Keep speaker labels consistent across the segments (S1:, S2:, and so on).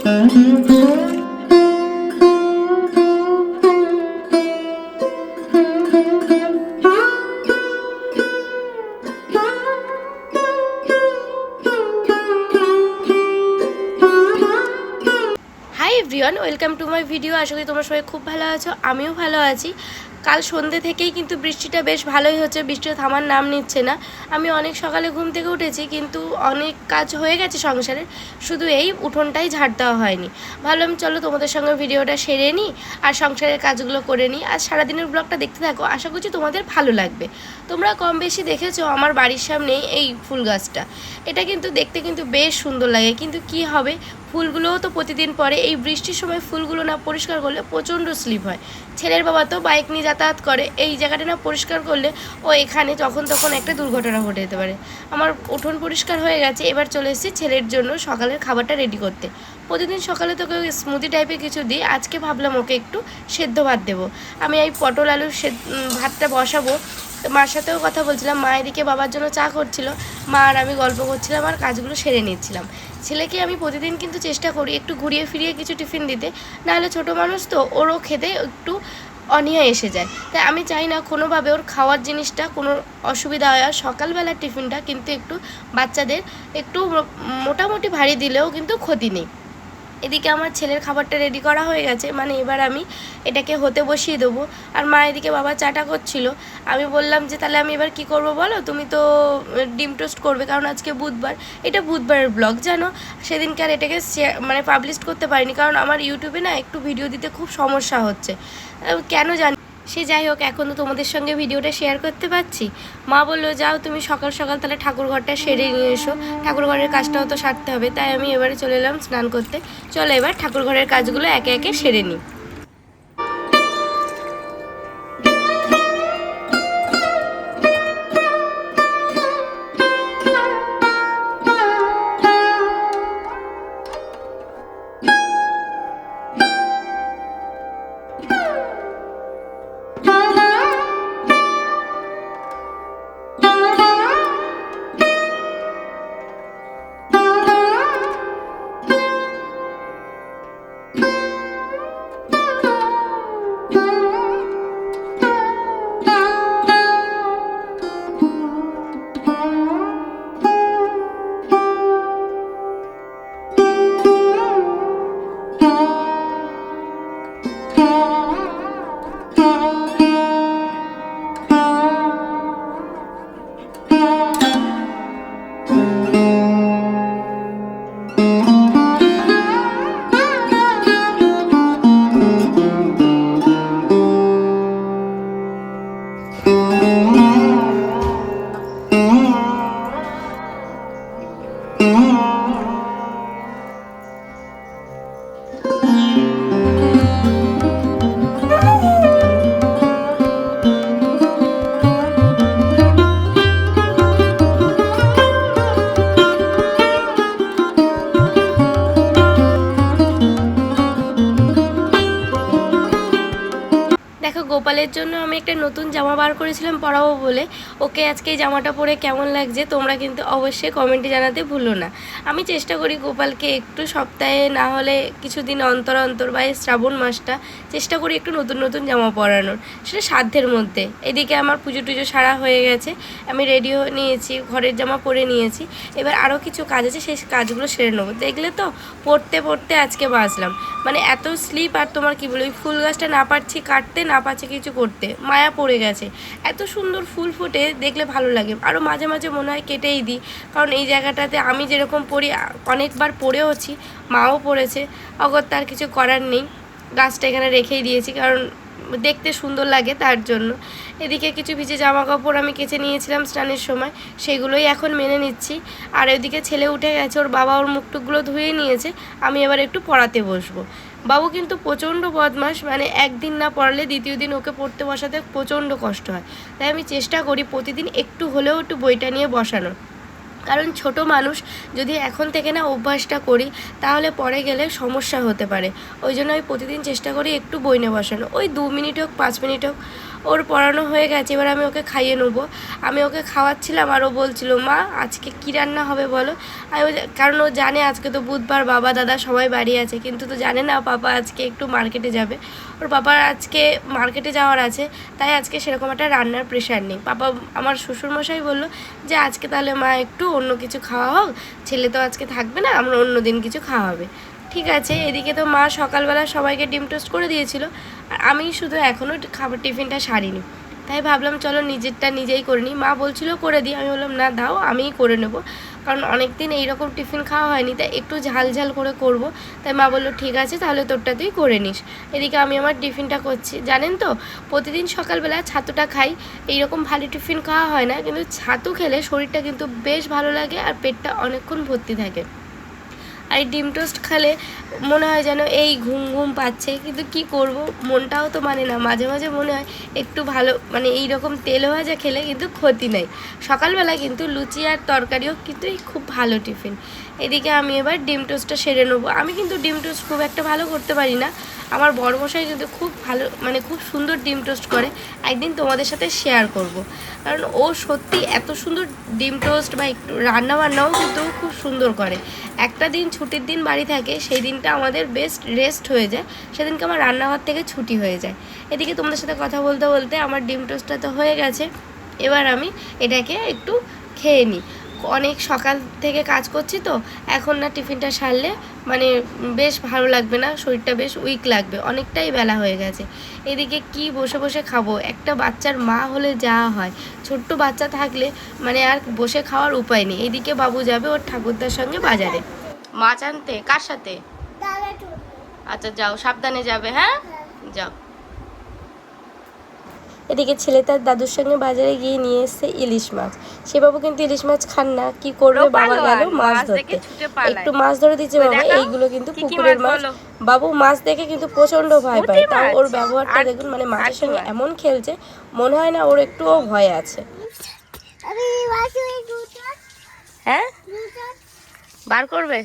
S1: Hi everyone welcome to my video আশা করি তোমরা সবাই খুব ভালো আছো, আমিও ভালো আছি। কাল সন্ধ্যে থেকেই কিন্তু বৃষ্টিটা বেশ ভালোই হচ্ছে, বৃষ্টিটা থামার নাম নিচ্ছে না। আমি অনেক সকালে ঘুম থেকে উঠেছি কিন্তু অনেক কাজ হয়ে গেছে সংসারের, শুধু এই উঠোনটাই ঝাড় দেওয়া হয়নি। ভাবলাম চলো তোমাদের সঙ্গে ভিডিওটা সেরে নিই আর সংসারের কাজগুলো করে নিই আর সারাদিনের ব্লগটা দেখতে থাকো, আশা করছি তোমাদের ভালো লাগবে। তোমরা কম বেশি দেখেছ আমার বাড়ির সামনে এই ফুল গাছটা। এটা কিন্তু দেখতে কিন্তু বেশ সুন্দর লাগে, কিন্তু কি হবে? ফুলগুলোও তো প্রতিদিন পরে এই বৃষ্টির সময় ফুলগুলো না পরিষ্কার করলে প্রচণ্ড স্লিপ হয়। ছেলের বাবা তো বাইক নিয়ে যাতায়াত করে। এই জায়গাটা না পরিষ্কার করলে ও এখানে তখন তখন একটা দুর্ঘটনা ঘটে যেতে পারে। আমার উঠোন পরিষ্কার হয়ে গেছে। এবার চলে এসেছি ছেলের জন্য সকালের খাবারটা রেডি করতে। প্রতিদিন সকালে তোকে স্মুদি টাইপের কিছু দিই। আজকে ভাবলাম ওকে একটু সেদ্ধ ভাত দেবো। আমি এই পটল আলু সে- ভাতটা বসাবো। তো মার সাথেও কথা বলছিলাম, মা এদিকে বাবার জন্য চা করছিল। মা আর আমি গল্প করছিলাম আর কাজগুলো সেরে নিচ্ছিলাম। ছেলেকে আমি প্রতিদিন কিন্তু চেষ্টা করি একটু ঘুরিয়ে ফিরিয়ে কিছু টিফিন দিতে, নাহলে ছোটো মানুষ তো ওরও খেতে একটু অনীহা এসে যায়। তাই আমি চাই না কোনোভাবে ওর খাওয়ার জিনিসটা, কোনো অসুবিধা হয়। আর সকালবেলার টিফিনটা কিন্তু একটু বাচ্চাদের একটু মোটামুটি ভারী দিলেও কিন্তু ক্ষতি নেই। এদিকে আমার ছেলের খাবারটা রেডি করা হয়ে গেছে মানে এবার আমি এটাকে হতে বসিয়ে দেবো। আর মা এদিকে বাবা চাটা করছিল। আমি বললাম যে, তাহলে আমি এবার কি করব বলো? তুমি তো ডিম টোস্ট করবে, কারণ আজকে বুধবার। এটা বুধবারের ব্লগ জানো? সেদিনকে আর এটাকে মানে পাবলিশ করতে পারিনি, কারণ আমার ইউটিউবে না একটু ভিডিও দিতে খুব সমস্যা হচ্ছে। কেন জানি সে যাই হোক, এখন তো তোমাদের সঙ্গে ভিডিওটা শেয়ার করতে পারছি। মা বলল, যাও তুমি সকাল সকাল তাহলে ঠাকুরঘরটা সেরে নিয়ে এসো ঠাকুরঘরের কাজটাও তো সারতে হবে। তাই আমি এবারে চলে এলাম স্নান করতে। চলো এবার ঠাকুরঘরের কাজগুলো একে একে সেরে নিই। গোপালের জন্য আমি একটা নতুন জামা বার করেছিলাম পরাবো বলে। ওকে আজকে এই জামাটা পরে কেমন লাগছে তোমরা কিন্তু অবশ্যই কমেন্টে জানাতে ভুলো না। আমি চেষ্টা করি গোপালকে একটু সপ্তাহে না হলে কিছুদিন অন্তর অন্তর বা শ্রাবণ মাসটা চেষ্টা করি একটু নতুন নতুন জামা পরানোর। সেটা সাধ্যের মধ্যে। এদিকে আমার পুজো টুজো সারা হয়ে গেছে। আমি রেডি নিয়েছি, ঘরের জামা পরে নিয়েছি। এবার আরও কিছু কাজ আছে, সেই কাজগুলো সেরে নেব। দেখলে তো পড়তে পড়তে আজকে বাঁচলাম। মানে এত স্লিপ আর তোমার কি বলি ফুল গাছটা না পারছি কাটতে, না পারছি কিছু করতে, মায়া পড়ে গেছে। এত সুন্দর ফুল ফুটে, দেখলে ভালো লাগে। আরও মাঝে মাঝে মনে হয় কেটেই দিই। কারণ এই জায়গাটাতে আমি যেরকম পড়ি, অনেকবার পড়েওছি মাও পড়েছে। অগত্যা আর কিছু করার নেই। গাছটা এখানে রেখেই দিয়েছি, কারণ দেখতে সুন্দর লাগে তার জন্য। এদিকে কিছু ভিজে জামা কাপড় আমি কেচে নিয়েছিলাম স্নানের সময়, সেগুলোই এখন মেনে নিচ্ছি। আর ওইদিকে ছেলে উঠে গেছে, ওর বাবা ওর মুখটুকগুলো ধুয়ে নিয়েছে, আমি এবার একটু পড়াতে বসবো। বাবু কিন্তু প্রচণ্ড বদমাস মানে একদিন না পড়ালে দ্বিতীয় দিন ওকে পড়তে বসাতে প্রচণ্ড কষ্ট হয়। তাই আমি চেষ্টা করি প্রতিদিন একটু হলেও একটু বইটা নিয়ে বসানোর। কারণ ছোট মানুষ যদি এখন থেকে না অভ্যাসটা করি, তাহলে পরে গেলে সমস্যা হতে পারে। ওই জন্য আমি প্রতিদিন চেষ্টা করি একটু বই নিয়ে বসানো। ওই দু মিনিট হোক, পাঁচ মিনিট হোক, ওর পড়ানো হয়ে গেছে, এবার আমি ওকে খাইয়ে নেব। আমি ওকে খাওয়াচ্ছিলাম আর ও বলছিল, মা, আজকে কী রান্না হবে বলো? আমি কারণ ও জানে আজকে তো বুধবার, বাবা, দাদা সবাই বাড়ি আছে, কিন্তু তো জানে না পাপা আজকে একটু মার্কেটে যাবে। ওর পাপার আজকে মার্কেটে যাওয়ার আছে, তাই আজকে সেরকম একটা রান্নার প্রেশার নেই। পাপা, আমার শ্বশুরমশাই বলল যে, আজকে তাহলে মা একটু অন্য কিছু খাওয়া হোক, ছেলে তো আজকে থাকবে না, আমরা অন্য দিন কিছু খাওয়া হবে। ঠিক আছে, এদিকে তো মা সকালবেলা সবাইকে ডিম টোস্ট করে দিয়েছিল, আর আমি শুধু এখনও খাবার টিফিনটা সারিনি। তাই ভাবলাম, চলো নিজেরটা নিজেই করে নিই। মা বলছিল, করে দিই। আমি বললাম, না, দাও, আমিই করে নেব। কারণ অনেক দিন এইরকম টিফিন খাওয়া হয়নি, তাই একটু ঝাল ঝাল করে করব। তাই মা বলল, ঠিক আছে, তাহলে তোরটা তুই করে নিস। এদিকে আমি আমার টিফিনটা করছি। জানেন তো, প্রতিদিন সকালবেলা ছাতুটা খাই, এইরকম ভালো টিফিন খাওয়া হয় না, কিন্তু ছাতু খেলে শরীরটা কিন্তু বেশ ভালো লাগে আর পেটটা অনেকক্ষণ ভর্তি থাকে। আর ডিম টোস্ট খেলে মনে হয় যেন এই ঘুম ঘুম পাচ্ছে। কিন্তু কি করব? মনটাও তো মানে না। মাঝে মাঝে মনে হয় একটু ভালো মানে এই রকম তেল ভাজা খেলে কিন্তু ক্ষতি নেই। সকালবেলা কিন্তু লুচি আর তরকারিও কিন্তু খুব ভালো টিফিন। এদিকে আমি এবার ডিম টোস্টটা সেরে নেব। আমি কিন্তু ডিম টোস্ট খুব একটা ভালো করতে পারি না। আমার বড়মশাই কিন্তু খুব ভালো মানে খুব সুন্দর ডিম টোস্ট করে। একদিন তোমাদের সাথে শেয়ার করব। কারণ ও সত্যি এত সুন্দর ডিম টোস্ট বা একটু রান্না বান্নাও কিন্তু খুব সুন্দর করে। একটা দিন ছুটির দিন বাড়ি থাকে, সেই দিনটা আমাদের বেস্ট রেস্ট হয়ে যায়। সেদিনকে আমার রান্নাঘর থেকে ছুটি হয়ে যায়। এদিকে তোমাদের সাথে কথা বলতে বলতে আমার ডিম টোস্টটা তো হয়ে গেছে। এবার আমি এটাকে একটু খেয়ে নিই। অনেক সকাল থেকে কাজ করছি তো, এখন না টিফিনটা সারলে মানে বেশ ভালো লাগবে না, শরীরটা বেশ উইক লাগবে, অনেকটাই বেলা হয়ে গেছে। এদিকে কি বসে বসে খাব? একটা বাচ্চার মা হলে যা হয়। ছোট্ট বাচ্চা থাকলে মানে আর বসে খাওয়ার উপায় নেই। এদিকে বাবু যাবে ওর ঠাকুরদার সঙ্গে বাজারে। মাছ আনতে? কার সাথে? আচ্ছা যাও সাবধানে যাবে হ্যাঁ? যাও। এদিকে ছেলে তার দাদুর সঙ্গে বাজারে গিয়ে নিয়ে এসেছে ইলিশ মাছ। সে বাবু কিন্তু ইলিশ মাছ খান না কি করবে বাবা গেল মাছ ধরতে। একটু মাছ ধরে দিচ্ছে বাবা এইগুলো কিন্তু পুকুরের মাছ বাবু মাছ দেখে কিন্তু প্রচণ্ড ভয় পায়। তাও ওর ব্যবহারটা দেখুন মানে মাছের সঙ্গে এমন খেলছে মনে হয় না ওর একটুও ভয় আছে। হ্যাঁ? বার করবে?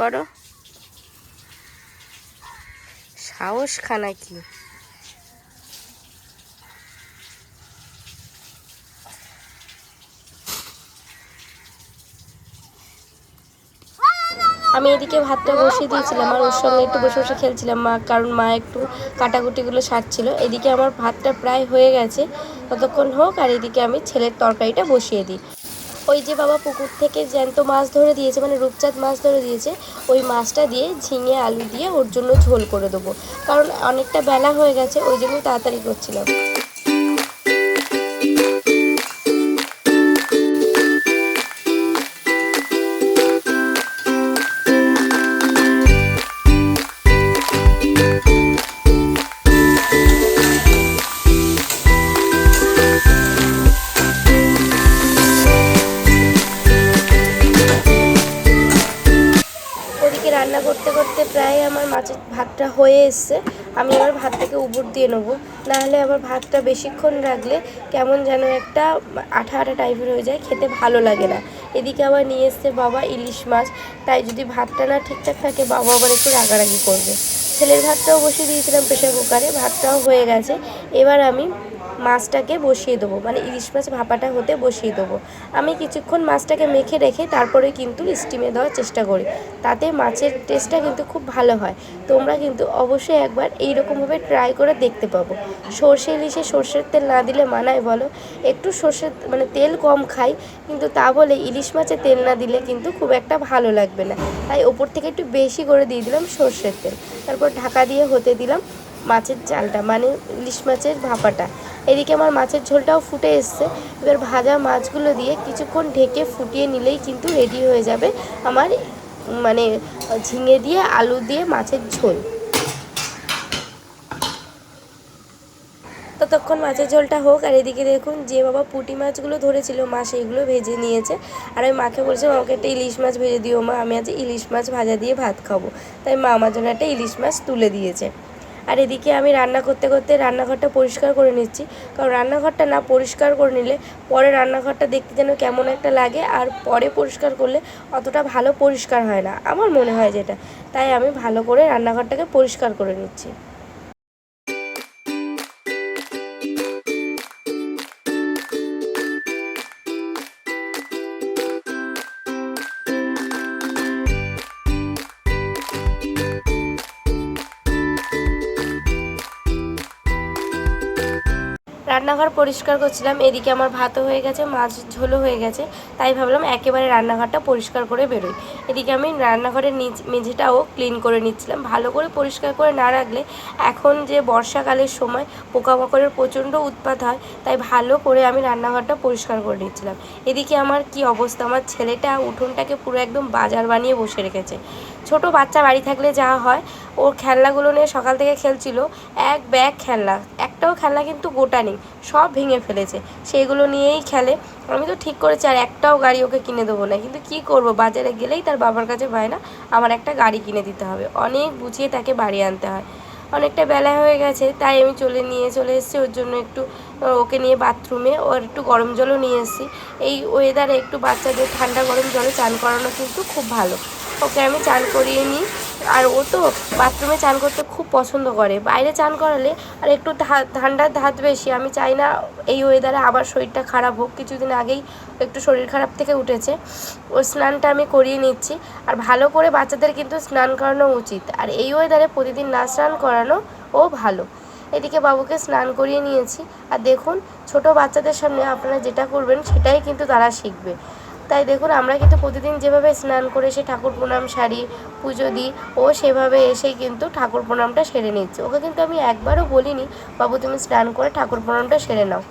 S1: করো। সাহস খানা কি? আমি এদিকে ভাতটা বসিয়ে দিয়েছিলাম আর ওর সঙ্গে একটু বসে বসে খেলছিলাম মা, কারণ মা একটু কাটাকুটিগুলো সারছিল। এদিকে আমার ভাতটা প্রায় হয়ে গেছে। ততক্ষণ হোক আর এদিকে আমি ছেলের তরকারিটা বসিয়ে দিই। ওই যে বাবা পুকুর থেকে জ্যান্ত মাছ ধরে দিয়েছে মানে রূপচাঁদ মাছ ধরে দিয়েছে, ওই মাছটা দিয়ে ঝিঙে আলু দিয়ে ওর জন্য ঝোল করে দেবো। কারণ অনেকটা বেলা হয়ে গেছে, ওই জন্য তাড়াতাড়ি করছিলাম। মাছের ভাতটা হয়ে এসছে, আমি আবার ভাতটাকে উপর দিয়ে নেব। নাহলে আবার ভাতটা বেশিক্ষণ রাখলে কেমন যেন একটা আঠা আঠা টাইপের হয়ে যায়, খেতে ভালো লাগে না। এদিকে আবার নিয়ে এসছে বাবা ইলিশ মাছ। তাই যদি ভাতটা না ঠিকঠাক থাকে, বাবা আবার একটু রাগারাগি করবে। ছেলের ভাতটাও বসিয়ে দিয়েছিলাম প্রেশার কুকারে, ভাতটাও হয়ে গেছে। এবার আমি মাছটাকে বসিয়ে দেবো। মানে ইলিশ মাছ ভাপাটা হতে বসিয়ে দেবো। আমি কিছুক্ষণ মাছটাকে মেখে রেখে তারপরে কিন্তু স্টিমে দেওয়ার চেষ্টা করি। তাতে মাছের টেস্টটা কিন্তু খুব ভালো হয়। তোমরা কিন্তু অবশ্যই একবার এইরকমভাবে ট্রাই করে দেখতে পাবো। সর্ষে ইলিশে সর্ষের তেল না দিলে মানায় বলো? একটু সর্ষের মানে তেল কম খাই, কিন্তু তা বলে ইলিশ মাছে তেল না দিলে কিন্তু খুব একটা ভালো লাগবে না। তাই ওপর থেকে একটু বেশি করে দিয়ে দিলাম সর্ষের তেল। তারপর ঢাকা দিয়ে হতে দিলাম মাছের চালটা মানে ইলিশ মাছের ভাপাটা। এদিকে আমার মাছের ঝোলটাও ফুটে এসছে। এবার ভাজা মাছগুলো দিয়ে কিছুক্ষণ ঢেকে ফুটিয়ে নিলেই কিন্তু রেডি হয়ে যাবে আমার মানে ঝিঙে দিয়ে আলু দিয়ে মাছের ঝোল। ততক্ষণ মাছের ঝোলটা হোক, আর এদিকে দেখুন যে বাবা পুঁটি মাছগুলো ধরেছিল, মা সেইগুলো ভেজে নিয়েছে। আর আমি মাকে বলছিলাম, আমাকে একটা ইলিশ মাছ ভেজে দিও মা, আমি আজ ইলিশ মাছ ভাজা দিয়ে ভাত খাব। তাই মা আমার জন্য একটা ইলিশ মাছ তুলে দিয়েছে। আর এদিকে আমি রান্না করতে করতে রান্নাঘরটা পরিষ্কার করে নিচ্ছি। কারণ রান্নাঘরটা না পরিষ্কার করে নিলে পরে রান্নাঘরটা দেখতে যেন কেমন একটা লাগে আর পরে পরিষ্কার করলে অতটা ভালো পরিষ্কার হয় না। আমার মনে হয় যেটা। তাই আমি ভালো করে রান্নাঘরটাকে পরিষ্কার করে নিচ্ছি। রান্নাঘর পরিষ্কার করছিলাম, এদিকে আমার ভাতও হয়ে গেছে, মাছ ঝোলও হয়ে গেছে, তাই ভাবলাম একেবারে রান্নাঘরটা পরিষ্কার করে বেরোই। এদিকে আমি রান্নাঘরের নিচ মেঝেটাও ক্লিন করে নিচ্ছিলাম, ভালো করে পরিষ্কার করে না রাখলে এখন যে বর্ষাকালের সময় পোকামাকড়ের প্রচণ্ড উৎপাত হয়, তাই ভালো করে আমি রান্নাঘরটা পরিষ্কার করে নিচ্ছিলাম। এদিকে আমার কি অবস্থা, আমার ছেলেটা উঠোনটাকে পুরো একদম বাজার বানিয়ে বসে রেখেছে। ছোট বাচ্চা বাড়ি থাকলে যা হয় ওর খেলনাগুলো নিয়ে সকাল থেকে খেলছিল, এক ব্যাগ খেলনা, একটাও খেলনা কিন্তু গোটা নেই, সব ভেঙে ফেলেছে, সেইগুলো নিয়েই খেলে। আমি তো ঠিক করেছি, আর একটাও গাড়ি ওকে কিনে দেবো না। কিন্তু কি করব, বাজারে গেলেই তার বাবার কাছে পায় না, আমার একটা গাড়ি কিনে দিতে হবে। অনেক বুঝিয়ে তাকে বাড়ি আনতে হয়। অনেকটা বেলা হয়ে গেছে, তাই আমি চলে নিয়ে চলে এসেছি, ওর জন্য একটু ওকে নিয়ে বাথরুমে, ওর একটু গরম জলও নিয়ে এসেছি। এই ওয়েদারে একটু বাচ্চাদের ঠান্ডা গরম জলে চান করানো কিন্তু খুব ভালো। ওকে আমি চান করিয়ে নিই। আর ও তো বাথরুমে চান করতে খুব পছন্দ করে। বাইরে চান করালে আর একটু ঠান্ডার ধাত বেশি। আমি চাই না এই ওয়েদারে আবার শরীরটা খারাপ হোক। কিছুদিন আগেই একটু শরীর খারাপ থেকে উঠেছে। ওর স্নানটা আমি করিয়ে নিচ্ছি। আর ভালো করে বাচ্চাদের কিন্তু স্নান করানো উচিত। আর এই ওয়েদারে প্রতিদিন না স্নান করানো ও ভালো। এদিকে বাবুকে স্নান করিয়ে নিয়েছি। আর দেখুন, ছোট বাচ্চাদের সামনে আপনারা যেটা করবেন, সেটাই কিন্তু তারা শিখবে। তাই দেখুন, আমরা কিন্তু প্রতিদিন যেভাবে স্নান করে এসে ঠাকুর প্রণাম সারি, পুজো দিই, ও সেভাবে এসেই কিন্তু ঠাকুর প্রণামটা সেরে নিচ্ছে। ওকে কিন্তু আমি একবারও বলিনি, বাবু, তুমি স্নান করে ঠাকুর প্রণামটা সেরে নাও।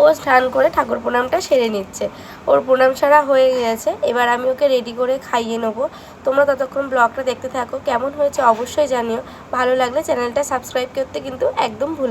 S1: ও স্নান করে ঠাকুর প্রণামটা সেরে নিচ্ছে। ওর প্রণাম সারা হয়ে গেছে, এবার আমি ওকে রেডি করে খাইয়ে নেব। তোমরা ততক্ষণ ব্লগটা দেখতে থাকো, কেমন হয়েছে অবশ্যই জানিও। ভালো লাগলে চ্যানেলটা সাবস্ক্রাইব করতে কিন্তু একদম ভুল